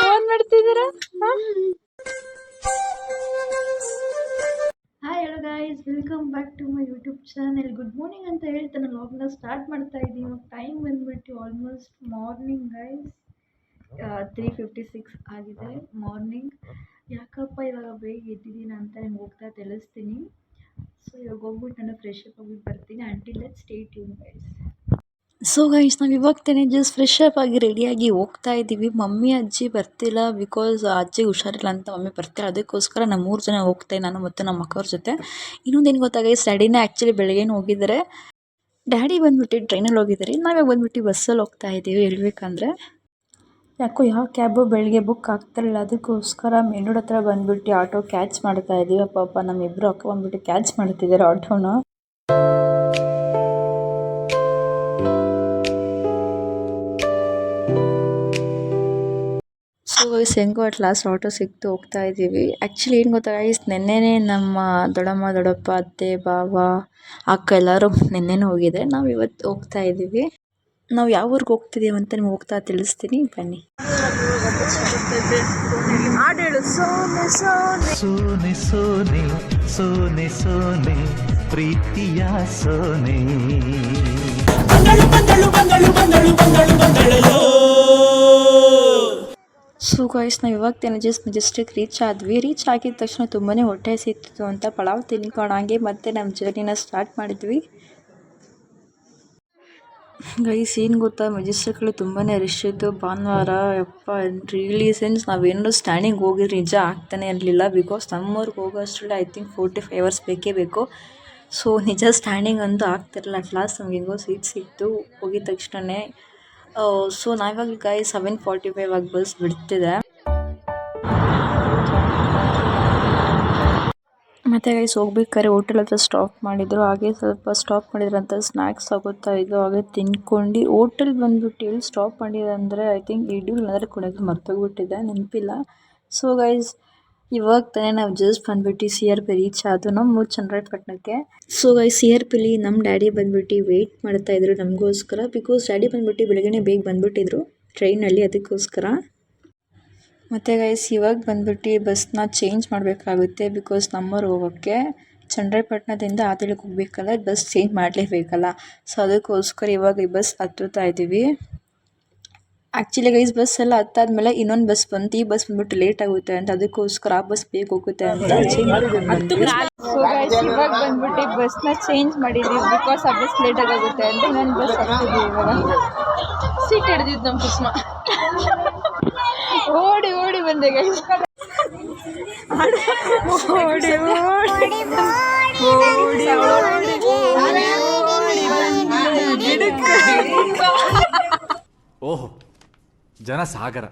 Phone ಮಾಡ್ತಿದ್ದೀರಾ? Hi hello guys welcome back to my YouTube channel good morning ಅಂತ ಹೇಳ್ತಾ ನಾನು ವ್ಲಾಗ್ನ ಸ್ಟಾರ್ಟ್ ಮಾಡ್ತಾ ಇದ್ದೀನಿ. ಟೈಮ್ ಬಂದ್ಬಿಟ್ಟು almost morning guys three fifty six ಆಗಿದೆ. ಮಾರ್ನಿಂಗ್ ಯಾಕಪ್ಪ ಇವಾಗ ಬೇಗ ಎದ್ದಿದ್ದೀನಿ ಅಂತ ನಿಮ್ಗೆ ಹೋಗ್ತಾ ತಿಳಿಸ್ತೀನಿ. ಸೊ ಇವಾಗ ಹೋಗ್ಬಿಟ್ಟು ನಾನು ಫ್ರೆಶ್ ಅಪ್ ಆಗಿಬಿಟ್ಟು ಬರ್ತೀನಿ until let stay tuned guys so guys ನಾವು ಇವಾಗ ತಾನೇ ಜಸ್ಟ್ ಫ್ರೆಶ್ ಅಪ್ ಆಗಿ ರೆಡಿಯಾಗಿ ಹೋಗ್ತಾ ಇದ್ದೀವಿ ಮಮ್ಮಿ, ಅಜ್ಜಿ ಬರ್ತಿಲ್ಲ ಬಿಕಾಸ್ ಅಜ್ಜಿಗೆ ಹುಷಾರಿಲ್ಲ ಅಂತ ಮಮ್ಮಿ ಬರ್ತಿಲ್ಲ. ಅದಕ್ಕೋಸ್ಕರ ನಮ್ಮ ಮೂರು ಜನ ಹೋಗ್ತಾ ನಾನು ಮತ್ತು ನಮ್ಮ ಅಕ್ಕವ್ರ ಜೊತೆ. ಇನ್ನೊಂದು ಏನು ಗೊತ್ತಾ ಗೈಸ್ ಡ್ಯಾಡಿನೇ ಆ್ಯಕ್ಚುಲಿ ಬೆಳಗ್ಗೆನೇ ಹೋಗಿದ್ದಾರೆ. ಡ್ಯಾಡಿ ಬಂದುಬಿಟ್ಟು ಟ್ರೈನಲ್ಲಿ ಹೋಗಿದ್ದಾರೆ. ನಾವೇ ಬಂದುಬಿಟ್ಟು ಬಸ್ಸಲ್ಲಿ ಹೋಗ್ತಾ ಇದ್ದೀವಿ ಹೇಳ್ಬೇಕಂದ್ರೆ ಯಾಕೋ ಯಾವ ಕ್ಯಾಬು ಬೆಳಗ್ಗೆ ಬುಕ್ ಆಗ್ತಿರಲಿಲ್ಲ, ಅದಕ್ಕೋಸ್ಕರ ಮೇನ್ ರೋಡ್ ಹತ್ರ ಬಂದ್ಬಿಟ್ಟು ಆಟೋ ಕ್ಯಾಚ್ ಮಾಡ್ತಾ ಇದ್ದೀವಿ ಪಾಪ. ನಮ್ಮಿಬ್ಬರು ಅಕ್ಕ ಬಂದ್ಬಿಟ್ಟು ಕ್ಯಾಚ್ ಮಾಡ್ತಿದ್ದಾರೆ ಆಟೋನ. ಸೊ ಹೆಂಗೋ ಅಟ್ ಲಾಸ್ಟ್ ಆಟೋ ಸಿಕ್ತು, ಹೋಗ್ತಾ ಇದ್ದೀವಿ ಆ್ಯಕ್ಚುಲಿ ಏನು ಗೊತ್ತಾ ಗೈಸ್ ನೆನ್ನೆನೇ ನಮ್ಮ ದೊಡ್ಡಮ್ಮ, ದೊಡ್ಡಪ್ಪ, ಅತ್ತೆ ಬಾವ ಅಕ್ಕ ಎಲ್ಲರೂ ನೆನ್ನೆನೇ ಹೋಗಿದ್ದಾರೆ. ನಾವು ಇವತ್ತು ಹೋಗ್ತಾ ಇದ್ದೀವಿ ನಾವು ಯಾವ ಊರಿಗೆ ಹೋಗ್ತಿದ್ದೀವಿ ಅಂತ ನಿಮ್ಗೆ ಹೋಗ್ತಾ ತಿಳಿಸ್ತೀನಿ ಬನ್ನಿ. ಸೋನೆ ಸೋನೆ. ಸೋನೆ ಸೋನೆ ಪ್ರೀತಿಯ ಸೋನೆ. ಸೊ ಗಾಯ್ಸ್ ನಾವು ಇವಾಗ ತಿನ್ನಜಸ್ ಜಸ್ಟ್ ಮೆಜೆಸ್ಟಿಕ್ ರೀಚ್ ಆದ್ವಿ. ರೀಚ್ ಆಗಿದ ತಕ್ಷಣ ತುಂಬಾ ಹೊಟ್ಟೆ ಸಿಕ್ತಿತ್ತು ಅಂತ ಪಲಾವ್ ತಿನ್ಕೊಂಡಂಗೆ ಮತ್ತೆ ನಮ್ಮ ಜರ್ನಿನ ಸ್ಟಾರ್ಟ್ ಮಾಡಿದ್ವಿ. ಗೈಸ್ ಏನು ಗೊತ್ತಾ ಮೆಜೆಸ್ಟಿಕಲ್ಲಿ ತುಂಬಾ ರಶ್ ಇತ್ತು. ಭಾನುವಾರ, ಯಪ್ಪ ರಿಯಲಿ ಸೆನ್ಸ್ ನಾವೇನಾದ್ರು ಸ್ಟ್ಯಾಂಡಿಂಗ್ ಹೋಗಿದ್ರೆ ನಿಜ ಆಗ್ತಾನೆ ಇರಲಿಲ್ಲ. ಬಿಕಾಸ್ ನಮ್ಮೂರ್ಗೆ ಹೋಗೋ ಅಷ್ಟರಲ್ಲಿ I think forty five hours ಬೇಕೇ ಬೇಕು. ಸೊ ನಿಜ ಸ್ಟ್ಯಾಂಡಿಂಗ್ ಅಂತೂ ಆಗ್ತಿರಲಿಲ್ಲ ಅಟ್ ಲಾಸ್ಟ್ ನಮ್ಗೆ ಹೆಂಗೋ ಸೀಟ್ ಸಿಕ್ತು. ಹೋಗಿದ ತಕ್ಷಣವೇ ಸೊ ನಾವಿವಾಗ ಗೈಸ್ ಸೆವೆನ್ ಫಾರ್ಟಿ ಫೈವ್ ಆಗಿ ಬಸ್ ಬಿಡ್ತಿದೆ. ಮತ್ತು ಗೈಸ್ ಹೋಗ್ಬೇಕಾದ್ರೆ ಹೋಟೆಲ್ ಹತ್ರ ಸ್ಟಾಪ್ ಮಾಡಿದ್ರು. ಹಾಗೆ ಸ್ವಲ್ಪ ಸ್ಟಾಪ್ ಮಾಡಿದ್ರಂತ ಸ್ನ್ಯಾಕ್ಸ್ ಆಗುತ್ತಾ ಇದ್ದು ಹಾಗೆ ತಿನ್ಕೊಂಡು ಹೋಟೆಲ್ ಬಂದ್ಬಿಟ್ಟು ಎಲ್ಲಿ ಸ್ಟಾಪ್ ಮಾಡಿದಂದರೆ ಐ ಥಿಂಕ್ ಇಡೀ ಇಲ್ಲಾಂದರೆ ಕುಣಿಗೆ ಮರ್ತೋಗ್ಬಿಟ್ಟಿದೆ. ನೆನಪಿಲ್ಲ. ಸೊ ಗೈಸ್ ಇವಾಗ ತಾನೇ ನಾವು ಜಸ್ಟ್ ಬಂದ್ಬಿಟ್ಟು ಸಿ ಆರ್ ಪಿ ರೀಚ್ ಆದ್ರು ನಮ್ಮ ಚಂದ್ರಾಯಪಟ್ಟಣಕ್ಕೆ ಸೊ ಗೈಸ್ ಸಿ ಆರ್ ಪಿಲಿ ನಮ್ಮ ಡ್ಯಾಡಿ ಬಂದ್ಬಿಟ್ಟು ವೆಯ್ಟ್ ಮಾಡ್ತಾ ಇದ್ರು ನಮಗೋಸ್ಕರ. ಬಿಕಾಸ್ ಡ್ಯಾಡಿ ಬಂದ್ಬಿಟ್ಟು ಬೆಳಗ್ಗೆ ಬೇಗ ಬಂದ್ಬಿಟ್ಟಿದ್ರು ಟ್ರೈನಲ್ಲಿ ಅದಕ್ಕೋಸ್ಕರ. ಮತ್ತು ಗೈಸ್ ಇವಾಗ ಬಂದ್ಬಿಟ್ಟು ಬಸ್ನ ಚೇಂಜ್ ಮಾಡಬೇಕಾಗುತ್ತೆ ಬಿಕಾಸ್ ನಮ್ಮೂರು ಹೋಗೋಕ್ಕೆ ಚಂದ್ರಪಟ್ಟಣದಿಂದ ಆತಳಿಗೆ ಹೋಗ್ಬೇಕಲ್ಲ ಬಸ್ ಚೇಂಜ್ ಮಾಡಲೇಬೇಕಲ್ಲ. ಸೊ ಅದಕ್ಕೋಸ್ಕರ ಇವಾಗ ಈ ಬಸ್ ಹತ್ತುತ್ತಾ ಇದ್ದೀವಿ ಆ್ಯಕ್ಚುಲಿ ಗೈಸ್ ಬಸ್ ಎಲ್ಲ ಹತ್ತಾದ್ಮೇಲೆ ಇನ್ನೊಂದು ಬಸ್ ಬಂತು. ಈ ಬಸ್ ಬಂದ್ಬಿಟ್ಟು ಲೇಟ್ ಆಗುತ್ತೆ ಅಂತ. ಅದಕ್ಕೋಸ್ಕರ ಆ ಬಸ್ ಬೇಗ ಹೋಗುತ್ತೆ ಅಂತ ಇವಾಗ ಬಂದ್ಬಿಟ್ಟು ಬಸ್ನ ಚೇಂಜ್ ಮಾಡಿದ್ವಿ ಬಿಕಾಸ್ ಆ ಬಸ್ ಲೇಟ್ ಆಗುತ್ತೆ ಅಂತ ಇನ್ನೊಂದು ಬಸ್ ಹತ್ತಿದ್ವಿ ಇವಾಗ. ಸೀಟ್ ಹಿಡ್ದಿದ್ದು ನಮ್ಮ ಕುಸ್ಮ ಓಡಿ ಓಡಿ ಬಂದೆ ಗೈಸ್ ಓಡಿ ಓಡಿ ಓಡಿ ಓಡಿ ಓಹೋ. ಜನ ಸಾಗರ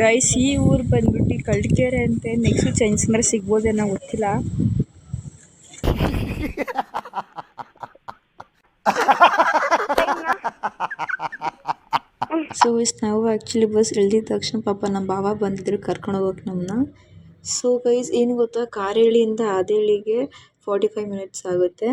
ಗೈಸ್ ಈ ಊರು ಬಂದ್ಬಿಟ್ಟು ಕಳ್ಕೆರೆ ಅಂತೆ. ನೆಕ್ಸ್ಟ್ ಚೈನ್ಸ್ ಮೇಲೆ ಸಿಗ್ಬೋದೇನೋ ಗೊತ್ತಿಲ್ಲ. ಸೊ ಇಸ್ ನಾವು ಆ್ಯಕ್ಚುಲಿ ಬಸ್ ಇಳ್ದಿದ ತಕ್ಷಣ ಪಾಪ ನಮ್ಮ ಬಾವ ಬಂದಿದ್ರು ಕರ್ಕೊಂಡು ಹೋಗೋಕೆ ನಮ್ಮನ್ನ ಸೊ ಗೈಸ್ ಏನು ಗೊತ್ತಾ? ಕಾರೇಳಿಯಿಂದ ಆದೇಳಿಗೆ ಫಾರ್ಟಿ ಫೈವ್ ಮಿನಿಟ್ಸ್ ಆಗುತ್ತೆ.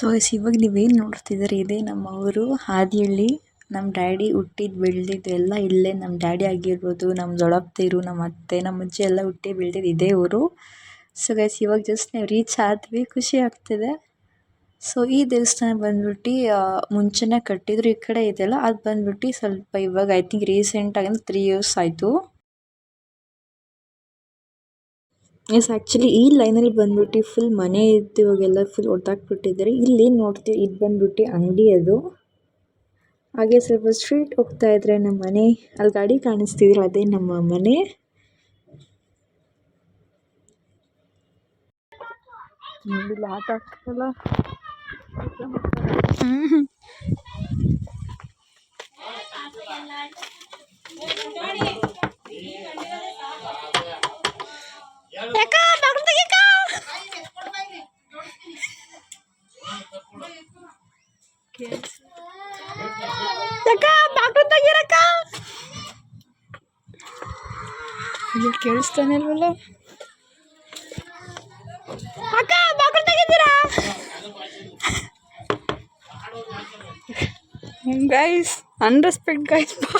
ಸೊ ಇವಾಗ ನೀವೇನು ನೋಡ್ತಿದ್ದೀರಿ? ಇದೇ ನಮ್ಮ ಊರು ಹಾದಿಹಳ್ಳಿ ನಮ್ಮ ಡ್ಯಾಡಿ ಹುಟ್ಟಿದ್ದು ಬೆಳೆದಿದ್ದು ಎಲ್ಲ ಇಲ್ಲೇ ನಮ್ಮ ಡ್ಯಾಡಿ ಆಗಿರ್ಬೋದು ನಮ್ಮ ದೊಡ್ಡಪ್ಪದಿರು ನಮ್ಮ ಅತ್ತೆ ನಮ್ಮ ಅಜ್ಜಿ ಎಲ್ಲ ಹುಟ್ಟಿ ಬೆಳೆದಿದ್ದು ಇದೇ ಊರು. ಸೊ ಗೈಸ್ ಇವಾಗ ಜಸ್ಟ್ ನಾವು ರೀಚ್ ಆದ್ವಿ, ಖುಷಿ ಆಗ್ತಿದೆ. ಸೊ ಈ ದೇವಸ್ಥಾನ ಬಂದ್ಬಿಟ್ಟು ಮುಂಚೆನೇ ಕಟ್ಟಿದ್ರು, ಈ ಕಡೆ ಇದೆಯಲ್ಲ ಅದು ಬಂದ್ಬಿಟ್ಟು ಸ್ವಲ್ಪ ಇವಾಗ ಐ ಥಿಂಕ್ ರೀಸೆಂಟಾಗಿ ತ್ರೀ ಇಯರ್ಸ್ ಆಯಿತು. ಎಸ್ ಆ್ಯಕ್ಚುಲಿ ಈ ಲೈನಲ್ಲಿ ಬಂದ್ಬಿಟ್ಟು ಫುಲ್ ಮನೆ ಇತ್ತು ಇವಾಗೆಲ್ಲ ಫುಲ್ ಒಡ್ದಾಕ್ಬಿಟ್ಟಿದ್ದಾರೆ ಇಲ್ಲಿ ನೋಡ್ತೀವಿ ಇದು ಬಂದ್ಬಿಟ್ಟು ಅಂಗಡಿ ಅದು. ಹಾಗೆ ಸ್ವಲ್ಪ ಸ್ಟ್ರೀಟ್ ಹೋಗ್ತಾ ಇದ್ರೆ ನಮ್ಮ ಮನೆ ಅಲ್ಲಿ ಗಾಡಿ ಕಾಣಿಸ್ತಿದ್ರು ಅದೇ ನಮ್ಮ ಮನೆ. ಆಟ ಆಗ್ತಲ್ಲ ಅಯ್ಯೋ ಕೇಳಿಸ್ತಾನೆ ಇಲ್ವಲ್ಲ? ಅಕ್ಕ ಬಾಕುಳ ತೆಗಿದ್ದೀರಾ ಗೈಸ್ ಅನ್ರೆಸ್ಪೆಕ್ಟ್ ಗೈಸ್ ಬಾಕಲ್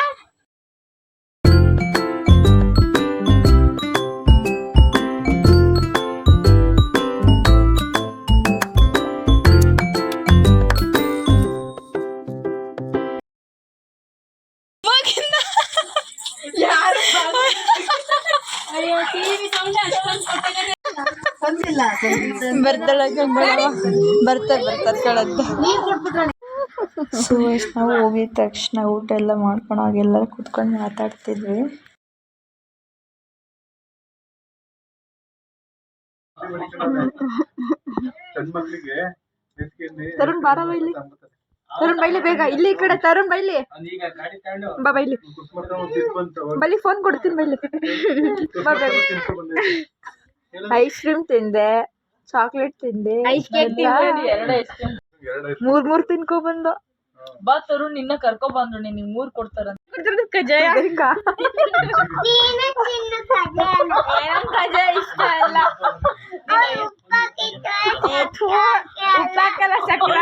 ಬರ್ತಾಳೆ ಬರ್ತಾರೆ ಬರ್ತಾರೆ ಕಳದ್ದು ಸೊ ನಾವು ಹೋಗಿದ ತಕ್ಷಣ ಊಟ ಎಲ್ಲ ಮಾಡ್ಕೊಂಡು ಹಾಗೆಲ್ಲರೂ ಕುತ್ಕೊಂಡು ಮಾತಾಡ್ತಿದ್ವಿ. ತರುಣ್ ಬಾರ ಬೈಲಿ ತರುಣ್ ಬೈಲಿ ಬೇಗ. ಇಲ್ಲಿ ಈ ಕಡೆ ತರುಣ್ ಬೈಲಿ ಬಾ ಬೈಲಿ ಬೈಲಿ ಫೋನ್ ಕೊಡ್ತೀನಿ ಬೈಲಿ ಬಾ ಬೈಲಿ ಐಸ್ ಕ್ರೀಮ್ ತಿಂದೆ ಚಾಕ್ಲೇಟ್ ತಿಂದೆ ಮೂರ್ ಮೂರ್ ತಿನ್ಕೊ ಬಂದು ಬಾ ತರುಣ್ ನಿನ್ನ ಕರ್ಕೊ ಬಂದ್ರು ನಿನ್ ಮೂರ್ ಕೊಡ್ತಾರ ಕಜಾಯ ಕಜಾಯ ಇಷ್ಟ ಅಲ್ಲ. ಉಪ್ಪಾಕಲ್ಲ ಸಕ್ಕರೆ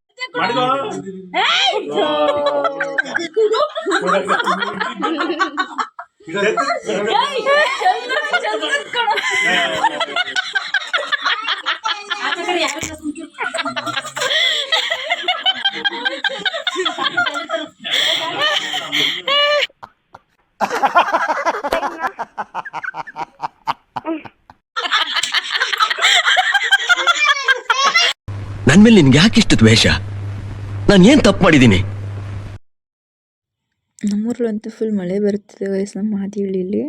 ಮನೇಲಿ ನನ್ ಮೇಲೆ ನಿನ್ಗೆ ಯಾಕೆ ಇಷ್ಟು ದ್ವೇಷ? ನಾನು ಏನ್ ತಪ್ಪು ಮಾಡಿದ್ದೀನಿ? ನಮ್ಮೂರಲ್ಲಂತೂ ಫುಲ್ ಮಳೆ ಬರುತ್ತಿದೆ ವಯಸ್ಸು ನಮ್ಮ ಮಾದಿಹಳ್ಳಿಲಿ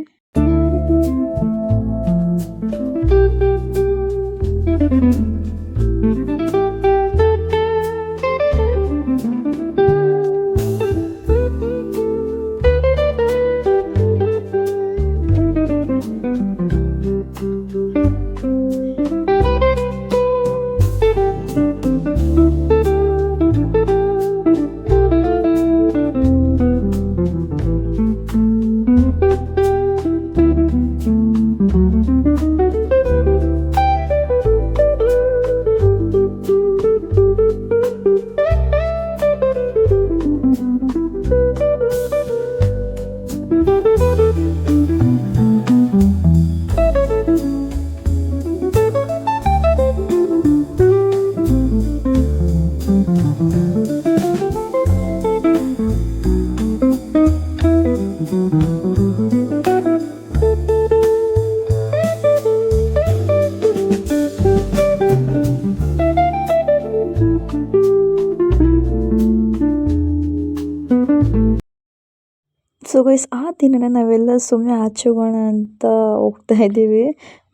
ಸೊ ಗೈಸ್ ಆ ದಿನನೇ ನಾವೆಲ್ಲ ಸುಮ್ಮನೆ ಆಚೆ ಅಂತ ಹೋಗ್ತಾ ಇದ್ದೀವಿ.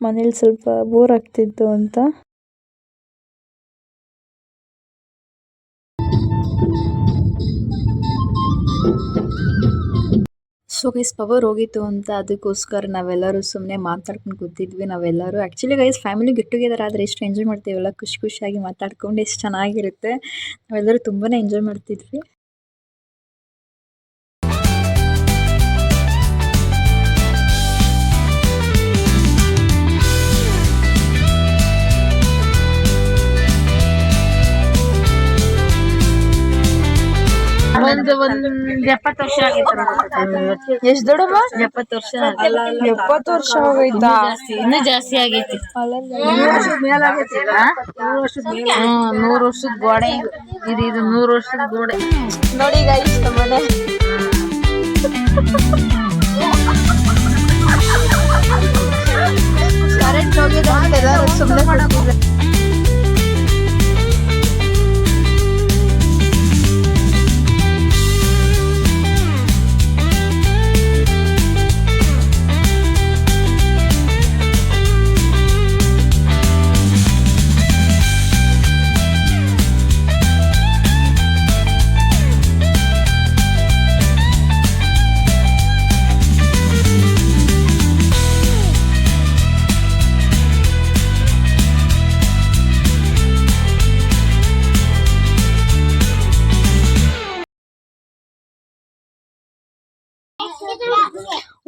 ಮನೇಲಿ ಸ್ವಲ್ಪ ಬೋರ್ ಆಗ್ತಿತ್ತು ಅಂತ. ಸೊ ಗೈಸ್ ಪವರ್ ಹೋಗಿತ್ತು ಅಂತ ಅದಕ್ಕೋಸ್ಕರ ನಾವೆಲ್ಲರೂ ಸುಮ್ಮನೆ ಮಾತಾಡ್ಕೊಂಡು ಕೂತಿದ್ವಿ ನಾವೆಲ್ಲರೂ. Actually guys family get together ಆದರೆ ಎಷ್ಟು ಎಂಜಾಯ್ ಮಾಡ್ತೀವಲ್ಲ? ಖುಷಿ ಖುಷಿಯಾಗಿ ಮಾತಾಡ್ಕೊಂಡು ಎಷ್ಟು ಚೆನ್ನಾಗಿರುತ್ತೆ. ನಾವೆಲ್ಲರೂ ತುಂಬಾ ಎಂಜಾಯ್ ಮಾಡ್ತಿದ್ವಿ. ಒಂದು ಒಂದ್ ಎಪ್ಪತ್ತು ವರ್ಷ ಆಗೈತೆ ಎಷ್ಟ್ ದೊಡ್ಡಮ್ಮ ಎಪ್ಪತ್ತು ವರ್ಷ ಎಪ್ಪತ್ತು ವರ್ಷ ಆಗೋಯ್ತಾ? ಇನ್ನೂ ಜಾಸ್ತಿ ಆಗೈತಿ. ನೂರ್ ವರ್ಷದ ಗೋಡೆ ಇದು. ಇದು ನೂರ್ ವರ್ಷದ ಗೋಡೆ. ನೋಡಿ ಗೈಸ್ ಮನೆ. ಕರೆಂಟ್ ಹೋಗಿದೆ ಸುಮ್ಮನೆ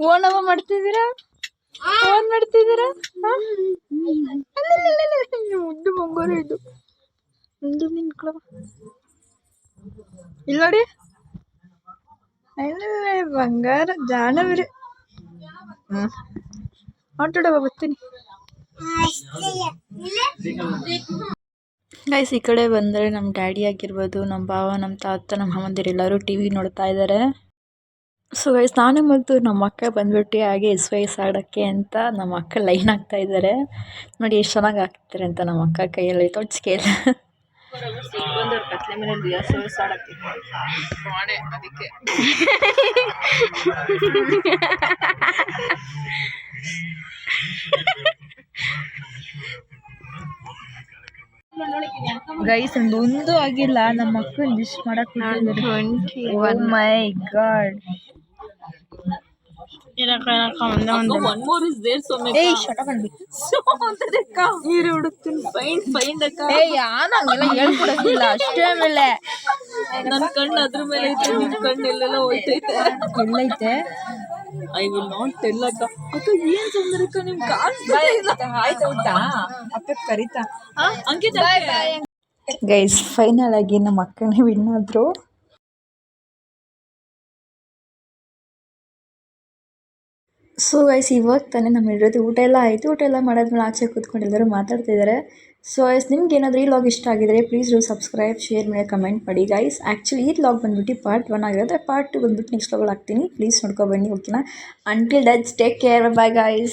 ಮಾಡ್ತಿದ್ರು ಅವ ಮಾಡ್ತಿದ್ದೀರಾ? ಓನ್ ಮಾಡ್ತಿದ್ದೀರಾ ಮುಂಗೋರು ಇದು. ಒಂದು ನಿಂತ್ಕೊಳವ ಇಲ್ಲ ನೋಡಿ. ಬಂಗಾರ ಜಾಣವಿರಿ ಹ್ಮ್. ಆಟೋಡವ ಬರ್ತೀನಿ ಗೈಸ್ ಈ ಕಡೆ ಬಂದರೆ ನಮ್ಮ ಡ್ಯಾಡಿ ಆಗಿರ್ಬೋದು ನಮ್ಮ ಭಾವ ನಮ್ಮ ತಾತ ನಮ್ಮ ಅಮ್ಮಂದಿರು ಎಲ್ಲರೂ ಟಿ ವಿ ನೋಡ್ತಾ ಇದ್ದಾರೆ ಸೊ ಗೈಸ್ ನಾನು ಮತ್ತು ನಮ್ಮ ಅಕ್ಕ ಬಂದ್ಬಿಟ್ಟು ಹಾಗೆ ಎಸ್ ವೈಸ್ ಆಡೋಕ್ಕೆ ಅಂತ ನಮ್ಮ ಅಕ್ಕ ಲೈನ್ ಆಗ್ತಾ ಇದ್ದಾರೆ. ನೋಡಿ ಎಷ್ಟು ಚೆನ್ನಾಗಿ ಆಗ್ತಾರೆ ಅಂತ ನಮ್ಮ ಅಕ್ಕ ಕೈಯಲ್ಲಿ ತೊಡ್ಸ್ಕೇಲ್ ಎಸ್ ಗೈಸ್ ಒಂದು ಆಗಿಲ್ಲ ನಮ್ಮ ಅಕ್ಕ ಲಿಸ್ಟ್ ಮಾಡಕ್ my god one more is there so ಏಯ್ ಶಟ ಬಂದ್ಬಿಟ್ಟು ನೀರು ಹುಡುಕ್ತೀನಿ ಫೈನ್ ಫೈನ್ ಅಕ್ಕ ಏಯ್ ಹಂಗೆಲ್ಲ ಅಷ್ಟೇ ಮೇಲೆ ನನ್ನ ಕಣ್ಣು ಅದ್ರ ಮೇಲೆ ಐತೆ ಕಣ್ಣು ಎಲ್ಲೆಲ್ಲ ಹೋಯ್ತೈತೆ. ಎಲ್ಲೈತೆ. ಐ ವಿಲ್ ನಾಟ್ ಟೆಲ್ ಅಕ್ಕ. ಅಕ್ಕ ಏನ್ ಸುಂದರ ಅಕ್ಕ ನಿಮ್ ಆಯ್ತು? ಊಟ ಅಪ್ಪ ಕರಿತಾ ಅಂಕಿತ ಗೈಸ್ ಫೈನಲ್ ಆಗಿ ನಮ್ಮ ಅಕ್ಕನೇ ವಿನ್ ಆದ್ರು. ಸೊ ಗೈಸ್ ಇವಾಗ ತಾನೇ ನಮ್ಮ ಇರೋದು ಊಟ ಎಲ್ಲ ಆಯಿತು. ಊಟ ಎಲ್ಲ ಮಾಡಾದ್ಮೇಲೆ ಆಚೆ ಕೂತ್ಕೊಂಡು ಎಲ್ಲರೂ ಮಾತಾಡ್ತಿದ್ದಾರೆ ಸೊ ಐಸ್ ನಿಮ್ಗೆ ಏನಾದರೂ ಈ ಲಾಗ್ ಇಷ್ಟ ಆಗಿದ್ರೆ ಪ್ಲೀಸ್ ಡೂ ಸಬ್ಸ್ಕ್ರೈಬ್ ಶೇರ್ ಮೇಲೆ ಕಮೆಂಟ್ ಮಾಡಿ ಗೈಸ್ ಆ್ಯಕ್ಚುಲಿ ಈ ಲಾಗ್ ಬಂದ್ಬಿಟ್ಟು ಪಾರ್ಟ್ ಒನ್ ಆಗಿರೋದ್ರೆ ಪಾರ್ಟ್ ಟು ಬಂದ್ಬಿಟ್ಟು ನೆಕ್ಸ್ಟ್ ಲಾಗಲ್ಲಿ ಹಾಕ್ತೀನಿ. ಪ್ಲೀಸ್ ನೋಡ್ಕೊಬನ್ನಿ ಓಕೆನಾ until that's take care bye guys